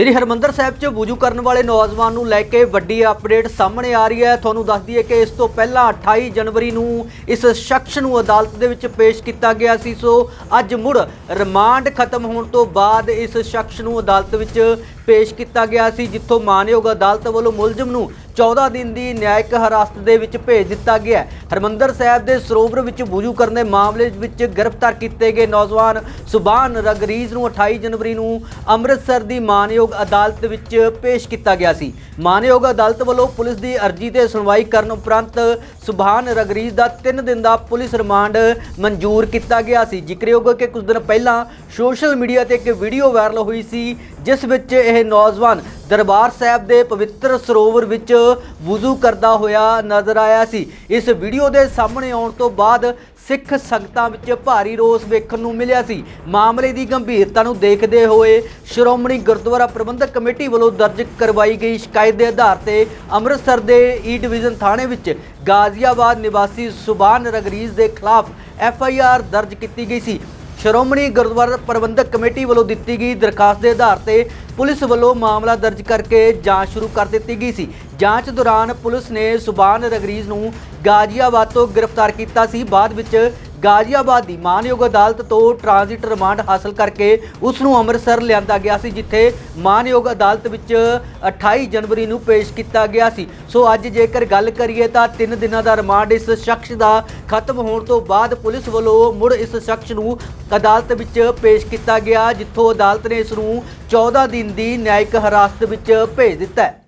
ਸ੍ਰੀ ਹਰਮੰਦਰ ਸਾਹਿਬ 'ਚ ਵੁਜੂ ਕਰਨ ਵਾਲੇ ਨੌਜਵਾਨ ਨੂੰ ਲੈ ਕੇ ਵੱਡੀ ਅਪਡੇਟ ਸਾਹਮਣੇ ਆ ਰਹੀ ਹੈ। ਤੁਹਾਨੂੰ ਦੱਸ ਦਈਏ ਕਿ ਇਸ ਤੋਂ ਪਹਿਲਾਂ 28 ਜਨਵਰੀ ਨੂੰ ਇਸ ਸ਼ਖਸ ਨੂੰ ਅਦਾਲਤ ਦੇ ਵਿੱਚ ਪੇਸ਼ ਕੀਤਾ ਗਿਆ ਸੀ। ਸੋ ਅੱਜ ਮੁੜ ਰਿਮਾਂਡ ਖਤਮ ਹੋਣ ਤੋਂ ਬਾਅਦ ਇਸ ਸ਼ਖਸ ਨੂੰ ਅਦਾਲਤ ਵਿੱਚ ਪੇਸ਼ ਕੀਤਾ ਗਿਆ ਸੀ, ਜਿੱਥੋਂ ਮਾਨਯੋਗ ਅਦਾਲਤ ਵੱਲੋਂ ਮੁਲਜ਼ਮ ਨੂੰ 14 ਦਿਨ ਦੀ ਨਿਆਇਕ ਹਿਰਾਸਤ ਦੇ ਵਿੱਚ ਭੇਜ ਦਿੱਤਾ ਗਿਆ ਹੈ। ਹਰਮੰਦਰ ਸਾਹਿਬ ਦੇ ਸਰੋਵਰ ਵਿੱਚ ਵੁਜੂ ਕਰਨ ਦੇ ਮਾਮਲੇ ਵਿੱਚ ਗ੍ਰਿਫਤਾਰ ਕੀਤੇ ਗਏ ਨੌਜਵਾਨ ਸੁਬਾਨ ਰਗਰੀਜ਼ ਨੂੰ 28 ਜਨਵਰੀ ਨੂੰ ਅੰਮ੍ਰਿਤਸਰ ਦੀ ਮਾਨਯੋਗ ਅਦਾਲਤ ਵਿੱਚ ਪੇਸ਼ ਕੀਤਾ ਗਿਆ ਸੀ ਮਾਨਯੋਗ ਅਦਾਲਤ ਵੱਲੋਂ ਪੁਲਿਸ ਦੀ ਅਰਜ਼ੀ ਤੇ ਸੁਣਵਾਈ ਕਰਨ ਉਪਰੰਤ ਸੁਬਾਨ ਰਗਰੀਜ਼ ਦਾ 3 ਦਿਨ ਦਾ ਪੁਲਿਸ ਰਿਮਾਂਡ ਮਨਜ਼ੂਰ ਕੀਤਾ ਗਿਆ ਸੀ ਜ਼ਿਕਰਯੋਗ ਕਿ ਕੁਝ ਦਿਨ ਪਹਿਲਾਂ ਸੋਸ਼ਲ ਮੀਡੀਆ ਤੇ ਇੱਕ ਵੀਡੀਓ ਵਾਇਰਲ ਹੋਈ ਸੀ ਜਿਸ ਵਿੱਚ ਇਹ ਨੌਜਵਾਨ ਦਰਬਾਰ ਸਾਹਿਬ ਦੇ ਪਵਿੱਤਰ ਸਰੋਵਰ ਵਿੱਚ ਵੁਜ਼ੂ ਕਰਦਾ ਹੋਇਆ ਨਜ਼ਰ ਆਇਆ ਸੀ। ਇਸ ਵੀਡੀਓ ਦੇ ਸਾਹਮਣੇ ਆਉਣ ਤੋਂ ਬਾਅਦ ਸਿੱਖ ਸੰਗਤਾਂ ਵਿੱਚ ਭਾਰੀ ਰੋਸ ਵੇਖਣ ਨੂੰ ਮਿਲਿਆ ਸੀ। ਮਾਮਲੇ ਦੀ ਗੰਭੀਰਤਾ ਨੂੰ ਦੇਖਦੇ ਹੋਏ ਸ਼੍ਰੋਮਣੀ ਗੁਰਦੁਆਰਾ ਪ੍ਰਬੰਧਕ ਕਮੇਟੀ ਵੱਲੋਂ ਦਰਜ ਕਰਵਾਈ ਗਈ ਸ਼ਿਕਾਇਤ ਦੇ ਆਧਾਰ ਤੇ ਅੰਮ੍ਰਿਤਸਰ ਦੇ ਈ ਡਿਵੀਜ਼ਨ ਥਾਣੇ ਵਿੱਚ ਗਾਜ਼ੀਆਬਾਦ ਨਿਵਾਸੀ ਸੁਬਾਨ ਰਗਰੀਜ਼ ਦੇ ਖਿਲਾਫ ਐਫ ਆਈ ਆਰ ਦਰਜ ਕੀਤੀ ਗਈ ਸੀ। ਸ਼੍ਰੋਮਣੀ ਗੁਰਦੁਆਰਾ ਪ੍ਰਬੰਧਕ ਕਮੇਟੀ ਵੱਲੋਂ ਦਿੱਤੀ ਗਈ ਦਰਖਾਸਤ ਦੇ ਆਧਾਰ ਤੇ ਪੁਲਿਸ ਵੱਲੋਂ ਮਾਮਲਾ ਦਰਜ ਕਰਕੇ ਜਾਂਚ ਸ਼ੁਰੂ ਕਰ ਦਿੱਤੀ ਗਈ ਸੀ। ਜਾਂਚ ਦੌਰਾਨ ਪੁਲਿਸ ਨੇ ਸੁਬਾਨ ਰਗਰੀਜ਼ ਨੂੰ ਗਾਜ਼ੀਆਬਾਦ ਤੋਂ ਗ੍ਰਿਫਤਾਰ ਕੀਤਾ ਸੀ। ਬਾਅਦ ਵਿੱਚ ਗਾਜ਼ੀਆਬਾਦ ਦੀ ਮਾਨਯੋਗ ਅਦਾਲਤ ਤੋਂ ਟ੍ਰਾਂਜ਼ਿਟ ਰਿਮਾਂਡ ਹਾਸਲ ਕਰਕੇ ਉਸ ਨੂੰ ਅੰਮ੍ਰਿਤਸਰ ਲਿਆਂਦਾ ਗਿਆ ਸੀ, ਜਿੱਥੇ ਮਾਨਯੋਗ ਅਦਾਲਤ ਵਿੱਚ 28 ਜਨਵਰੀ ਨੂੰ ਪੇਸ਼ ਕੀਤਾ ਗਿਆ ਸੀ। ਸੋ ਅੱਜ ਜੇਕਰ ਗੱਲ ਕਰੀਏ ਤਾਂ 3 ਦਿਨਾਂ ਦਾ ਰਿਮਾਂਡ ਇਸ ਸ਼ਖਸ ਦਾ ਖਤਮ ਹੋਣ ਤੋਂ ਬਾਅਦ ਪੁਲਿਸ ਵੱਲੋਂ ਮੁੜ ਇਸ ਸ਼ਖਸ ਨੂੰ ਅਦਾਲਤ ਵਿੱਚ ਪੇਸ਼ ਕੀਤਾ ਗਿਆ, ਜਿੱਥੋਂ ਅਦਾਲਤ ਨੇ ਇਸ ਨੂੰ 14 ਦਿਨ ਦੀ ਨਿਆਇਕ ਹਿਰਾਸਤ ਵਿੱਚ ਭੇਜ ਦਿੱਤਾ ਹੈ।